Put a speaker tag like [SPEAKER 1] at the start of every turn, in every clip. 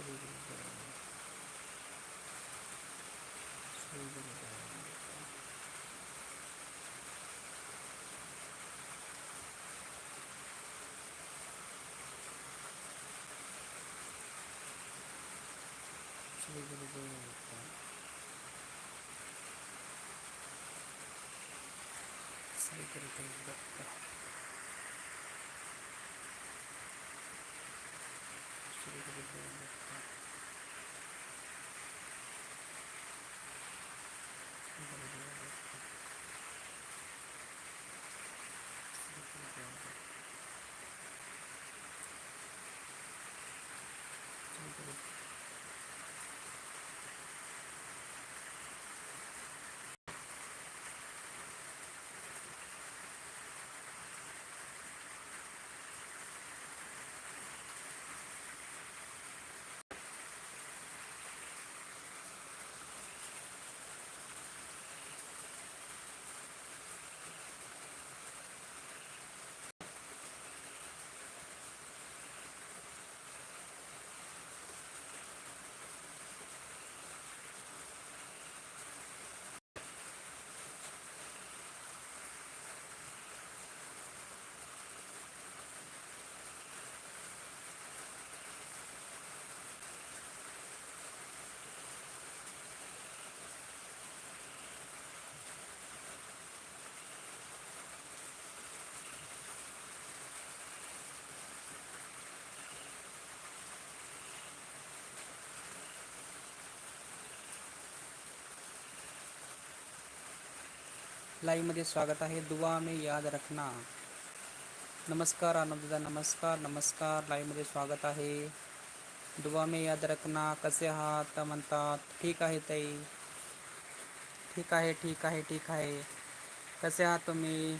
[SPEAKER 1] それぞれどうなのかそれぞれ大事だったそれぞれどうのか लाईव्हमध्ये स्वागत आहे. दुआ में याद रखना. नमस्कार आनंददा नमस्कार नमस्कार. लाईव्हमध्ये स्वागत आहे. दुआ में याद रखना कसे आहात? म्हणतात? ठीक आहे ताई. ठीक आहे ठीक आहे ठीक आहे. कसे आहात तुम्ही?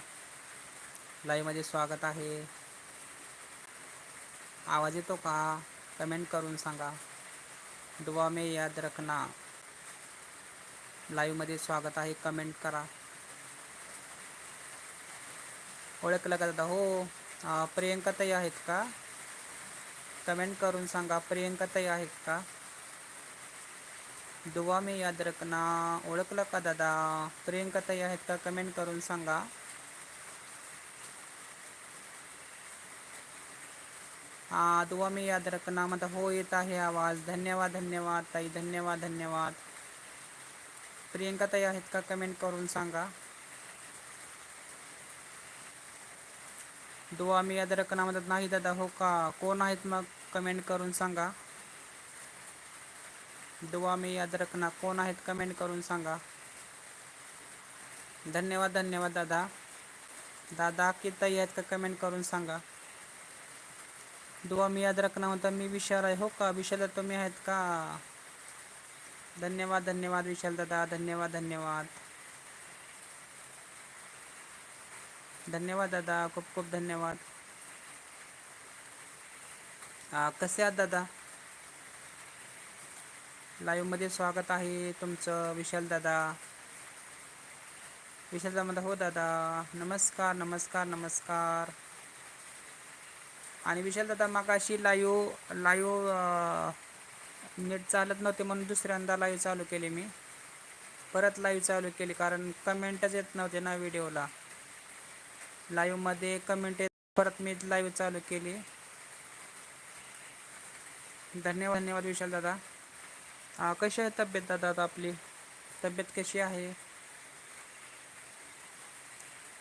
[SPEAKER 1] लाईव्हमध्ये स्वागत आहे. आवाज येतो का? कमेंट करून सांगा. दुवा में याद रखना. लाईव्हमध्ये स्वागत आहे. कमेंट करा. ओळखलं का दादा हो प्रियंका प्रियंकाताई आहेत का? कमेंट करून सांगा प्रियंकाताई आहेत का? दुवा मी याद रखना ओळखलं का दादा? प्रियंकाताई आहेत का? कमेंट करून सांगा. हा दुवा मी याद रखना म्हणता हो येत आहे आवाज. धन्यवाद धन्यवाद ताई. धन्यवाद धन्यवाद. प्रियंकाताई आहेत का? कमेंट करून सांगा. दुवा मी याद रखना म्हणतात नाही दादा, हो का? कोण आहेत मग? कमेंट करून सांगा. दुवा मी याद रखना आहेत? कमेंट करून सांगा. धन्यवाद धन्यवाद दादा. दादा की का? कमेंट करून सांगा. दुवा मी याद रखना म्हणता मी विशाल आहे, हो का? विशाल तुम्ही आहेत का? धन्यवाद धन्यवाद विशाल दादा, धन्यवाद धन्यवाद. धन्यवाद दादा खूप खूप धन्यवाद. कसे आहात दादा? लाईव्हमध्ये स्वागत आहे तुमचं विशाल दादा. विशाल दादा हो दादा. नमस्कार नमस्कार नमस्कार. आणि विशाल दादा मागाशी लाईव्ह लाईव्ह नेट चालत नव्हते म्हणून दुसऱ्यांदा लाईव्ह चालू केले मी. परत लाईव्ह चालू केली कारण कमेंटच येत नव्हते ना व्हिडिओला लाईव्हमध्ये कमेंट येत परत मी लाईव्ह चालू केली. धन्यवाद धन्यवाद विशाल दादा. कशी आहे तब्येत दादा आता आपली? तब्येत कशी आहे?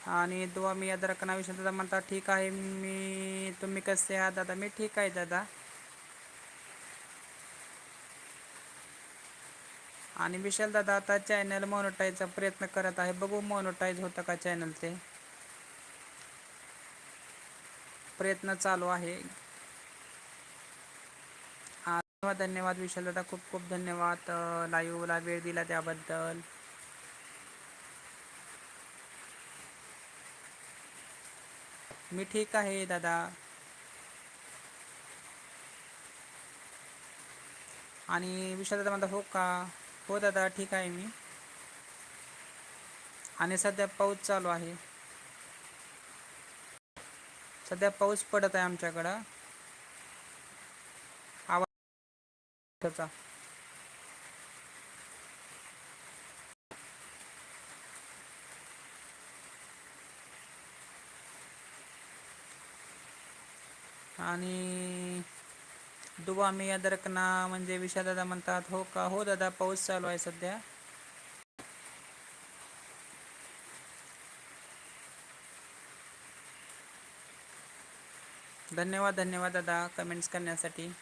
[SPEAKER 1] आणि दुवा मी याद रखना विशाल दादा म्हणता ठीक आहे मी तुम्ही कसे आहात दादा? मी ठीक आहे दादा. आणि विशाल दादा आता चॅनल मोनोटाईजचा प्रयत्न करत आहे. बघू मोनोटाईज होतं का चॅनल ते? प्रयत्न चालू आहे. धन्यवाद धन्यवाद विशाल दादा खूप खूप धन्यवाद लाईव्हला वेळ दिला त्याबद्दल. मी ठीक आहे दादा. आणि विशाल दादा म्हणता हो का? हो दादा ठीक आहे मी. आणि सध्या पाऊस चालू आहे. सध्या पाऊस पडत आहे आमच्याकडं. आवाज आणि दुवा मी अदरकना म्हणजे विषा दादा म्हणतात हो का? हो दादा पाऊस चालू आहे सध्या. धन्यवाद धन्यवाद दादा. कमेंट्स करण्यासाठी.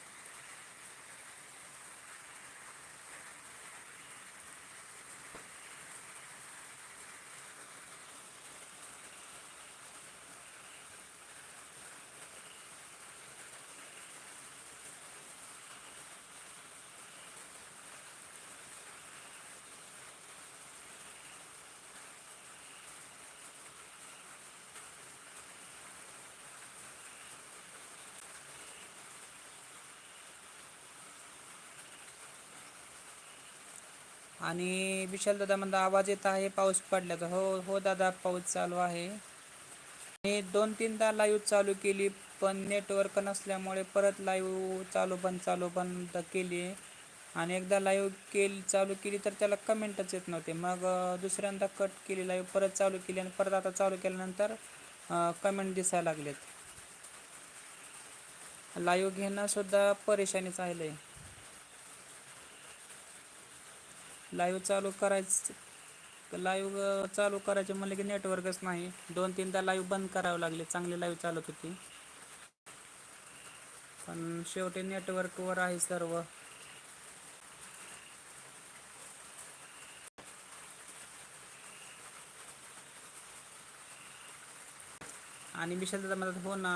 [SPEAKER 1] आणि विशाल दादा म्हणता आवाज येत आहे पाऊस पडल्याचा. हो हो दादा पाऊस चालू आहे. मी दोन तीनदा लाईव्ह चालू केली पण नेटवर्क नसल्यामुळे परत लाईव्ह चालू बंद चालू बंद केली. आणि एकदा लाईव्ह केली चालू केली तर त्याला कमेंटच येत नव्हते. मग दुसऱ्यांदा कट केली लाईव्ह परत चालू केली आणि परत आता चालू केल्यानंतर कमेंट दिसायला लागलेत. लाईव्ह घेणंसुद्धा परेशानीच आहे लाईव्ह चालू करायचं लाईव्ह चालू करायचे म्हणलं की नेटवर्कच नाही. दोन तीनदा लाईव्ह बंद करावं लागले चांगली लाईव्ह चालत होती. पण शेवटी नेटवर्कवर आहे सर्व. आणि विशाल दादा म्हणतात हो ना.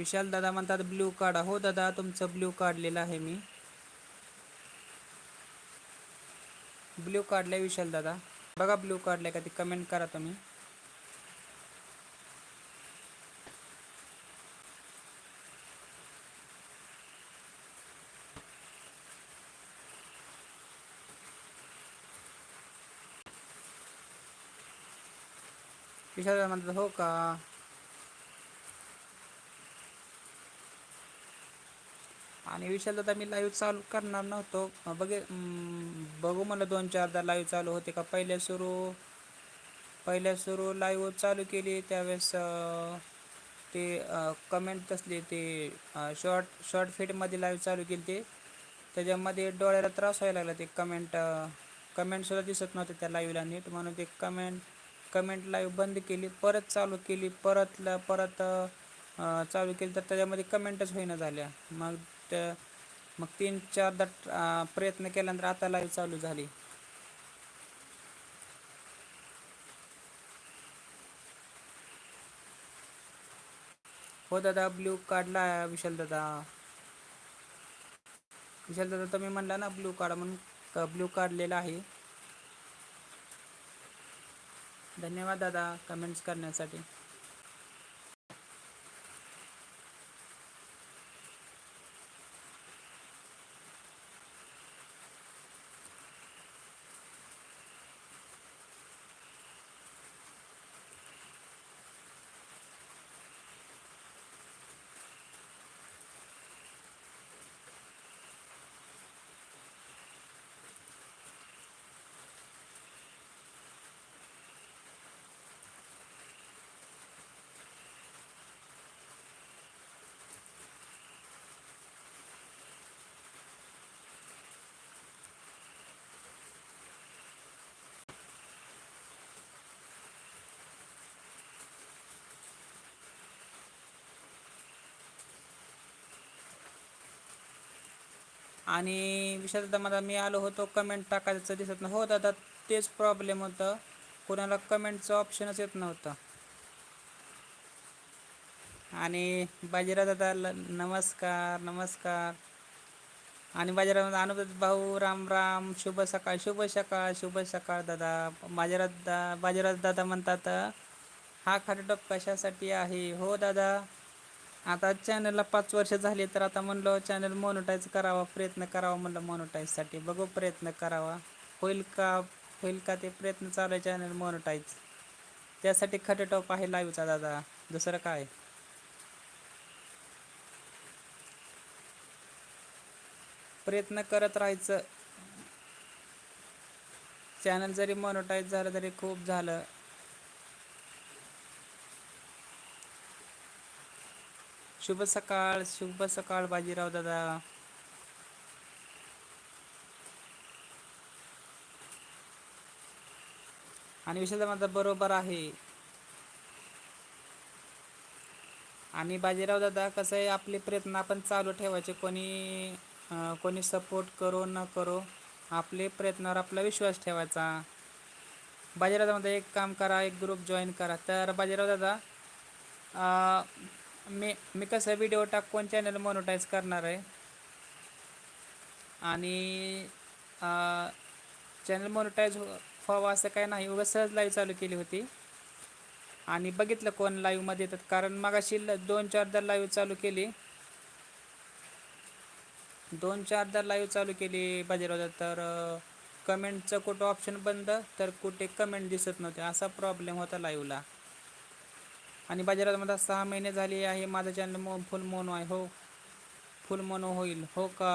[SPEAKER 1] विशाल दादा म्हणतात ब्ल्यू काढा हो दादा तुमचं ब्ल्यू काढलेलं आहे मी. ब्ल्यू काढलंय विशाल दादा. बघा ब्ल्यू काढलंय का ते कमेंट करा तुम्ही. विशाल दादा म्हणतात हो का? आणि विशाल तर मी लाईव्ह चालू करणार नव्हतो. बघे बघू मला दोन चारदा लाईव्ह चालू होते का? पहिल्या सुरू पहिल्या सुरू लाईव्ह चालू केली. त्यावेळेस ते कमेंट असले ते शॉर्ट शॉर्ट फिटमध्ये लाईव्ह चालू केली ते. त्याच्यामध्ये डोळ्याला त्रास व्हायला लागला. ते कमेंट कमेंटसुद्धा दिसत नव्हते त्या लाईव्हला नीट. म्हणून ते कमेंट कमेंट लाईव्ह बंद केली. परत चालू केली. परत परत चालू केली. तर त्याच्यामध्ये कमेंटच होईना झाल्या. मग मग तीन चारदा प्रयत्न केल्यानंतर आता लाईव्ह चालू झाली. हो दादा ब्ल्यू काढला विशाल दादा. विशाल दादा तुम्ही म्हणला ना ब्ल्यू काढा म्हणून ब्ल्यू काढलेला आहे. धन्यवाद दादा कमेंट्स करण्यासाठी. आणि विशाल माझा मी आलो होतो कमेंट टाकायचं दिसत नाही हो दादा तेच प्रॉब्लेम होतं. कोणाला कमेंटचं ऑप्शनच येत नव्हतं. आणि बाजीराव दादा ल- नमस्कार नमस्कार. आणि बाजीराव अनुदत भाऊ राम राम शुभ सकाळ शुभ सकाळ शुभ सकाळ दादा. बाजीराव दा बाजीराव दादा म्हणतात हा खाटोटप कशासाठी आहे? हो दादा. आता चॅनलला पाच वर्ष झाली तर आता म्हणलं चॅनल मोनोटाईज करावा प्रयत्न करावा म्हणलं मोनोटाईजसाठी बघू प्रयत्न करावा. होईल का होईल का ते प्रयत्न चालू आहे चॅनल मोनोटाईज त्यासाठी खटेटॉप आहे लाईव्हचा दादा. दुसरं काय? प्रयत्न करत राहायचं. चॅनल जरी मोनोटाईज झालं तरी खूप झालं. शुभ सकाळ शुभ सकाळ बाजीराव दादा. आणि विषय माझा बरोबर आहे. आणि बाजीराव दादा कसं आहे आपले प्रयत्न आपण चालू ठेवायचे. कोणी कोणी सपोर्ट करो न करो आपले प्रयत्नावर आपला विश्वास ठेवायचा. बाजीराव दादा एक काम करा एक ग्रुप जॉईन करा. तर बाजीराव दादा मी मी कसं व्हिडिओ टाकून चॅनल मोनोटाईज करणार आहे. आणि चॅनल मोनोटाईज हो, व्हावं असं काय नाही उगाच सहज लाईव्ह चालू केली होती. आणि बघितलं कोण लाईव्हमध्ये येतात. कारण मागाशी ल- दोन चारदा लाईव्ह चालू केली. दोन चारदा लाईव्ह चालू केली बाजीराव तर कमेंटचं कुठं ऑप्शन बंद तर कुठे कमेंट दिसत नव्हते. असा प्रॉब्लेम होता लाईव्हला आणि बाजारात मला सहा महिने झाले आहे. माझं चॅनल मो फुल मोनो आहे. हो. फुल मोनो होईल. हो का?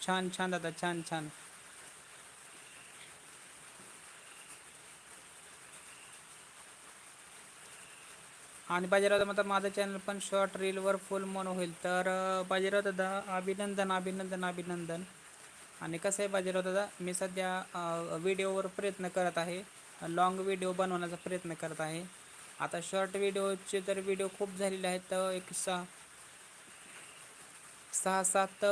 [SPEAKER 1] छान छान दादा छान छान. आणि बाजीराव दादा माझं चॅनल पण शॉर्ट रीलवर फुल मोनो होईल. तर बाजीराव दादा अभिनंदन अभिनंदन अभिनंदन. आणि कसं आहे बाजीराव दादा मी सध्या व्हिडिओवर प्रयत्न करत आहे. लॉंग व्हिडिओ बनवण्याचा प्रयत्न करत आहे. आता शॉर्ट व्हिडिओचे तर व्हिडिओ खूप झालेले आहेत. एक सहा सहा सात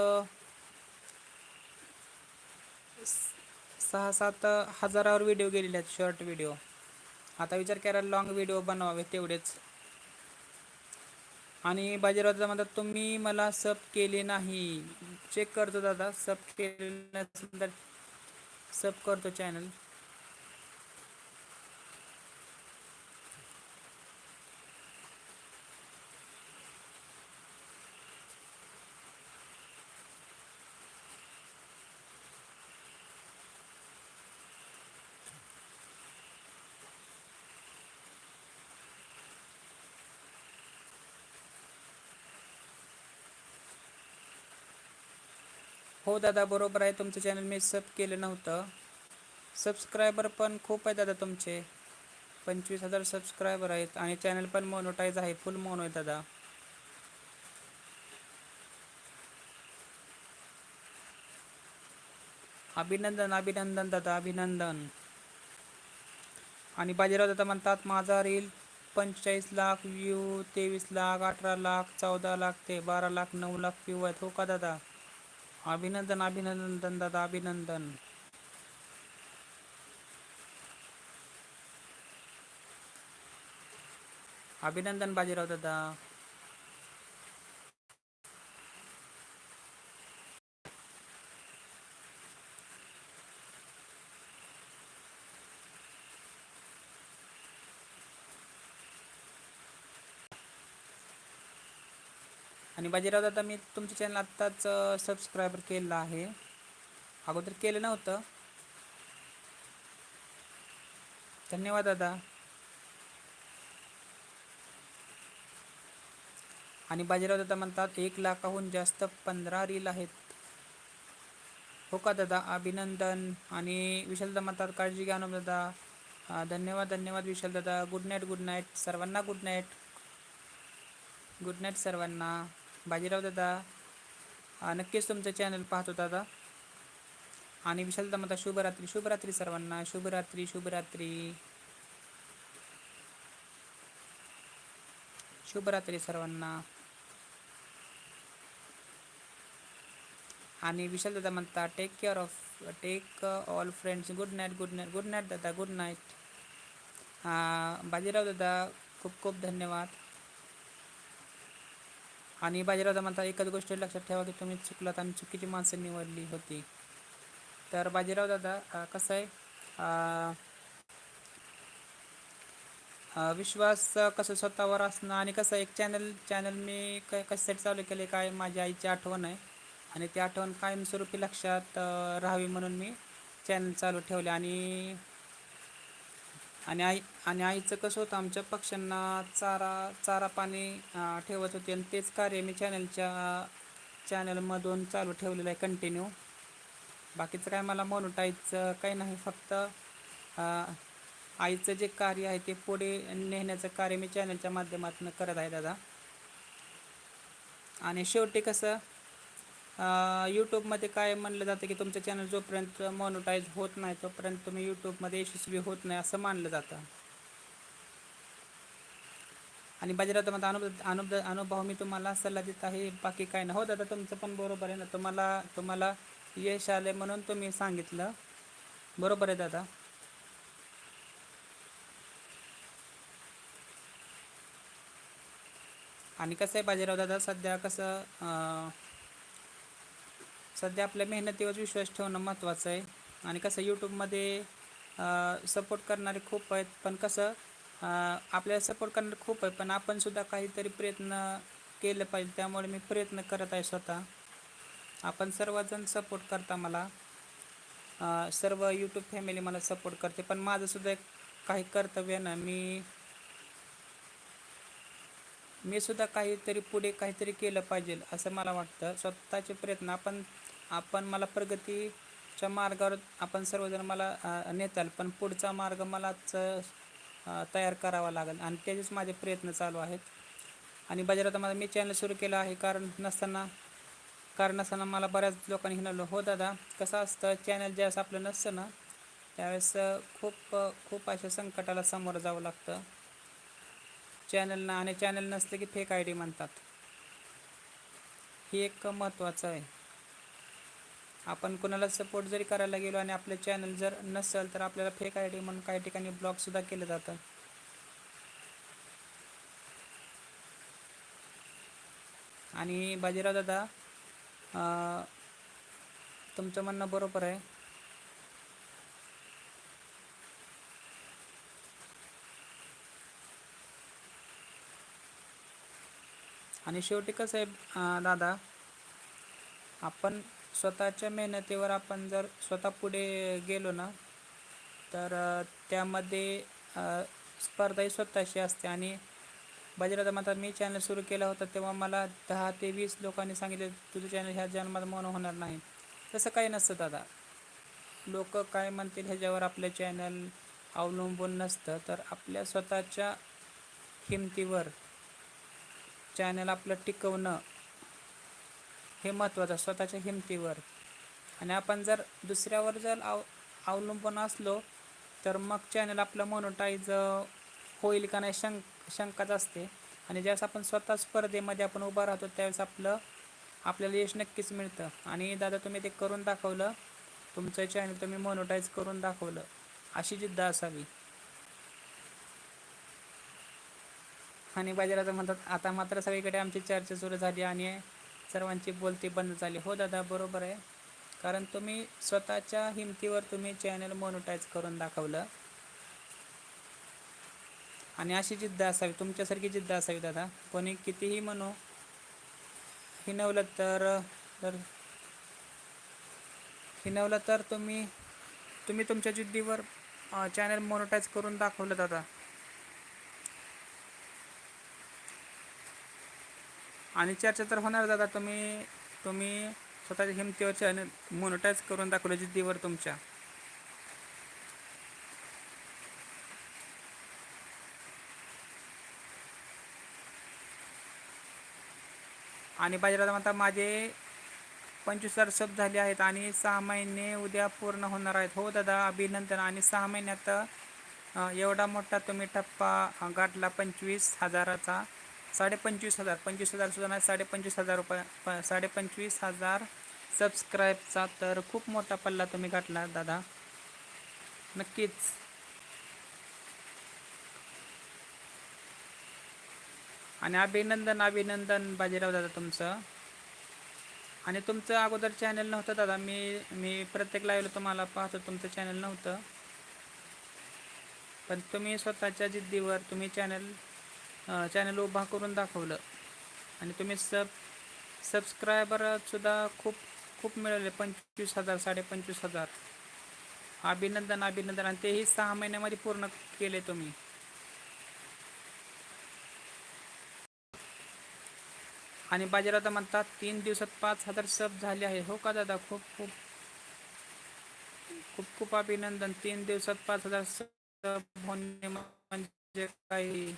[SPEAKER 1] सहा सात हजारावर व्हिडिओ गेलेले आहेत शॉर्ट व्हिडिओ आता विचार करा लॉंग व्हिडिओ बनवावे तेवढेच. आणि बाजीरावचा म्हणतात तुम्ही मला सब केले नाही. चेक करतो दादा सब केले नसेल तर सब करतो चॅनल हो दादा बरोबर आहे. तुमचं चॅनल मी सब केलं नव्हतं. सबस्क्रायबर पण खूप आहे दादा तुमचे. पंचवीस हजार सबस्क्रायबर आहेत आणि चॅनल पण मोनोटाईज आहे. फुल मोनो आहे दादा. अभिनंदन अभिनंदन दादा अभिनंदन. आणि बाजीराव दादा म्हणतात माझा रील पंचेचाळीस लाख व्ह्यू तेवीस लाख अठरा लाख चौदा लाख ते बारा लाख नऊ लाख व्ह्यू आहेत. हो का दादा? अभिनंदन अभिनंदन दादा अभिनंदन. अभिनंदन बाजीराव दादा. आणि बाजीराव दादा मी तुमचं चॅनल आत्ताच सबस्क्रायबर केलं आहे. अगोदर केलं नव्हतं. धन्यवाद दादा. आणि बाजीराव दादा म्हणतात एक लाखाहून जास्त पंधरा रील आहेत. हो का दादा? अभिनंदन. आणि विशाल दादा म्हणतात काळजी घ्या ना दादा. धन्यवाद धन्यवाद विशाल दादा. गुड नाईट गुड नाईट सर्वांना गुड नाईट गुड नाईट सर्वांना. बाजीराव दादा. नक्कीच तुमचं चॅनल पाहतो दादा. आणि विशाल दादा म्हणतात शुभरात्री शुभरात्री सर्वांना. शुभरात्री शुभरात्री. शुभरात्री सर्वांना. आणि विशाल दादा म्हणता take care of take all friends good night good night good night दादा. गुड नाईट बाजीराव दादा खूप खूप धन्यवाद. आणि बाजीराव दादा म्हणता एकच गोष्ट लक्षात ठेवा की तुम्ही चुकलात आणि चुकीची माणसं निवडली होती. तर बाजीराव दादा कसं आहे? विश्वास कसं स्वतःवर असणं आणि कसं एक चॅनल चॅनल मी काय कशासाठी चालू केले काय माझ्या आईची आठवण आहे. आणि ती आठवण कायमस्वरूपी लक्षात राहावी म्हणून मी चॅनल चालू ठेवले. आणि आणि आई आणि आईचं कसं होतं आमच्या पक्ष्यांना चारा चारा पाणी ठेवत होते आणि तेच कार्य मी चॅनलच्या चॅनलमधून चालू ठेवलेलं आहे कंटिन्यू बाकीचं काय मला मोनोटाईजचं काही नाही फक्त आईचं जे कार्य आहे ते पुढे नेण्याचं कार्य मी चॅनलच्या माध्यमातून करत आहे दादा. आणि शेवटी कसं यूट्यूबमध्ये काय म्हणलं जातं की तुमचं चॅनल जोपर्यंत मॉनिटाईज होत नाही तोपर्यंत तुम्ही यूट्यूबमध्ये यशस्वी होत नाही असं मानलं जातं. आणि बाजारात अनुभव अनुभव अनुभव मी तुम्हाला सल्ला देत आहे. बाकी काय नाही. हो दादा तुमचं पण बरोबर आहे ना. तुम्हाला तुम्हाला यश आले म्हणून तुम्ही सांगितलं. बरोबर आहे दादा. आणि कसं आहे बाजीराव दादा सध्या कसं सध्या आपल्या मेहनतीवर विश्वास ठेवणं महत्त्वाचं आहे. आणि कसं यूट्यूबमध्ये सपोर्ट करणारे खूप आहेत. पण कसं आपल्याला सपोर्ट करणारे खूप आहे पण आपण सुद्धा काहीतरी प्रयत्न केले पाहिजे. त्यामुळे मी प्रयत्न करत आहे स्वतः. आपण सर्वजण सपोर्ट करता मला. सर्व यूट्यूब फॅमिली मला सपोर्ट करते. पण माझंसुद्धा एक काही कर्तव्य ना मी मी सुद्धा काहीतरी पुढे काहीतरी केलं पाहिजे असं मला वाटतं. स्वतःचे प्रयत्न आपण आपण मला प्रगतीच्या मार्गावर आपण सर्वजण मला नेताल पण पुढचा मार्ग मलाच तयार करावा लागेल. आणि त्याचेच माझे प्रयत्न चालू आहेत. आणि बाजारात माझा मी चॅनल सुरू केलं आहे. कारण नसताना कारण नसताना मला बऱ्याच लोकांनी हिनवलं हो दादा कसं असतं? चॅनल ज्यावेळेस आपलं नसतं ना त्यावेळेस खूप खूप अशा संकटाला सामोरं जावं लागतं. चॅनल ना आणि चॅनल नसलं की फेक आय डी म्हणतात. ही एक महत्त्वाचं आहे. आपण कोणाला सपोर्ट जरी करायला गेलो आणि आपलं चॅनल जर नसेल तर आपल्याला फेक आय डी म्हणून काही ठिकाणी ब्लॉक सुद्धा केलं जातं. आणि बाजीराव दादा तुमचं म्हणणं बरोबर आहे. आणि शेवटी कसं आहे दादा आपण स्वतःच्या मेहनतीवर आपण जर स्वतः पुढे गेलो ना तर त्यामध्ये स्पर्धाही स्वतःशी असते. आणि बाजीराव माता मी चॅनल सुरू केला होता तेव्हा मला दहा ते वीस लोकांनी सांगितले तुझं चॅनल ह्या जन्मात मन होणार नाही. तसं काही नसतं दादा. लोक काय म्हणतील ह्याच्यावर आपलं चॅनल अवलंबून नसतं. तर आपल्या स्वतःच्या किमतीवर चॅनल आपलं टिकवणं हे महत्त्वाचं स्वतःच्या हिमतीवर. आणि आपण जर दुसऱ्यावर जर अव अवलंबून असलो तर मग चॅनल आपलं मोनोटाईज होईल का नाही शंक शंकाच असते. आणि ज्यावेळेस आपण स्वतः स्पर्धेमध्ये आपण उभं राहतो त्यावेळेस आपलं आपल्याला यश नक्कीच मिळतं. आणि दादा तुम्ही ते करून दाखवलं. तुमचं चॅनल तुम्ही मोनोटाईज करून दाखवलं. अशी जिद्द असावी. आणि बाजाराचं म्हणतात आता मात्र सगळीकडे आमची चर्चा सुरू झाली आणि सर्वांची बोलती बंद झाली. हो दादा बरोबर आहे. कारण तुम्ही स्वतःच्या हिमतीवर तुम्ही चॅनल मोनोटाईज करून दाखवलं. आणि अशी जिद्द असावी तुमच्यासारखी जिद्द असावी दादा. कोणी कितीही म्हणू हिनवलं तर तर हिनवलं तर तुम्ही तुम्ही तुमच्या जिद्दीवर चॅनल मोनोटाईज करून दाखवलं दादा. आणि चर्चा तर होणार दादा तुम्ही तुम्ही स्वतःच्या हिमतीवर चॅनल मोनोटाईज करून दाखवलं जिद्दीवर तुमच्या. आणि बाजारात आता माझे पंचवीस हजार सब झाले आहेत आणि सहा महिने उद्या पूर्ण होणार आहेत. हो दादा अभिनंदन. आणि सहा महिन्यात एवढा मोठा तुम्ही टप्पा गाठला पंचवीस हजाराचा. साडे पंचवीस हजार. पंचवीस हजार सुद्धा नाही साडे पंचवीस हजार रुपये. प साडे पंचवीस हजार सबस्क्राईबचा तर खूप मोठा पल्ला तुम्ही गाठला दादा. नक्कीच. आणि अभिनंदन अभिनंदन बाजीराव दादा तुमचं. आणि तुमचं अगोदर चॅनल नव्हतं दादा. मी मी प्रत्येक लाईव्हला तुम्हाला पाहतो तुमचं चॅनल नव्हतं. पण तुम्ही स्वतःच्या जिद्दीवर तुम्ही चॅनल चॅनल उभा करून दाखवलं. आणि तुम्ही सब सबस्क्रायबरसुद्धा खूप खूप मिळवले पंचवीस हजार साडे पंचवीस हजार. अभिनंदन अभिनंदन. आणि तेही सहा महिन्यामध्ये पूर्ण केले तुम्ही. आणि बाजारात म्हणतात तीन दिवसात पाच हजार सब झाले आहे. हो का दादा? खूप खूप खूप खूप अभिनंदन. तीन दिवसात पाच हजार सब होणे म्हणजे काही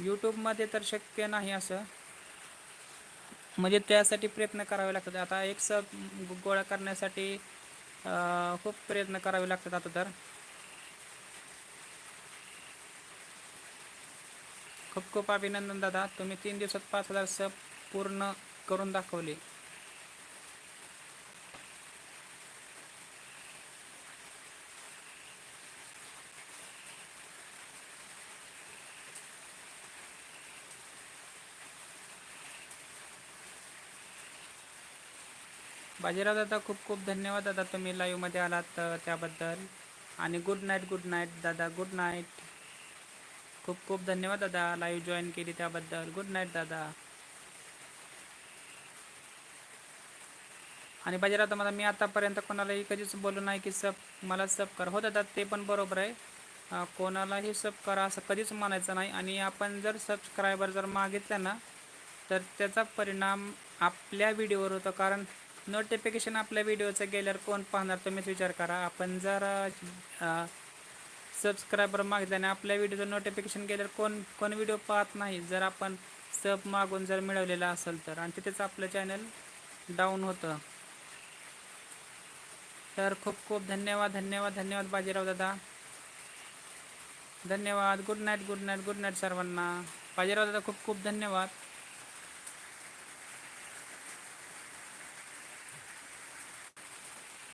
[SPEAKER 1] यूट्यूबमध्ये तर शक्य नाही असं. म्हणजे त्यासाठी प्रयत्न करावे लागतात. आता एक सब गोळा करण्यासाठी खूप प्रयत्न करावे लागतात आता तर. खूप खूप अभिनंदन दादा. तुम्ही तीन दिवसात पाच हजार सब पूर्ण करून दाखवले. बाजीराव दादा खूप खूप धन्यवाद दादा तुम्ही लाईव्हमध्ये आलात त्याबद्दल. आणि गुड नाईट गुड नाईट दादा गुड नाईट खूप खूप धन्यवाद दादा लाईव्ह जॉईन केली त्याबद्दल. गुड नाईट दादा. आणि बाजीराव दादा मला मी आतापर्यंत कोणालाही कधीच बोलू नाही की सब मला सब कर. हो दादा ते पण बरोबर आहे. कोणालाही सब करा असं कधीच म्हणायचं नाही. आणि आपण जर सबस्क्रायबर जर मागितलं ना तर त्याचा परिणाम आपल्या व्हिडिओवर होतो. कारण नोटिफिकेशन आपल्या व्हिडिओचं गेल्यावर कोण पाहणार तुम्हीच विचार करा. आपण जर सबस्क्रायबर मागितल्याने आपल्या व्हिडिओचं नोटिफिकेशन गेल्यावर कोण कोण व्हिडिओ पाहत नाही जर आपण सब मागून जर मिळवलेला असेल तर. आणि तिथेच आपलं चॅनल डाऊन होतं. तर खूप खूप धन्यवाद धन्यवाद धन्यवाद बाजीराव दादा. धन्यवाद. Good night good night good night सर्वांना. बाजीराव दादा खूप खूप धन्यवाद.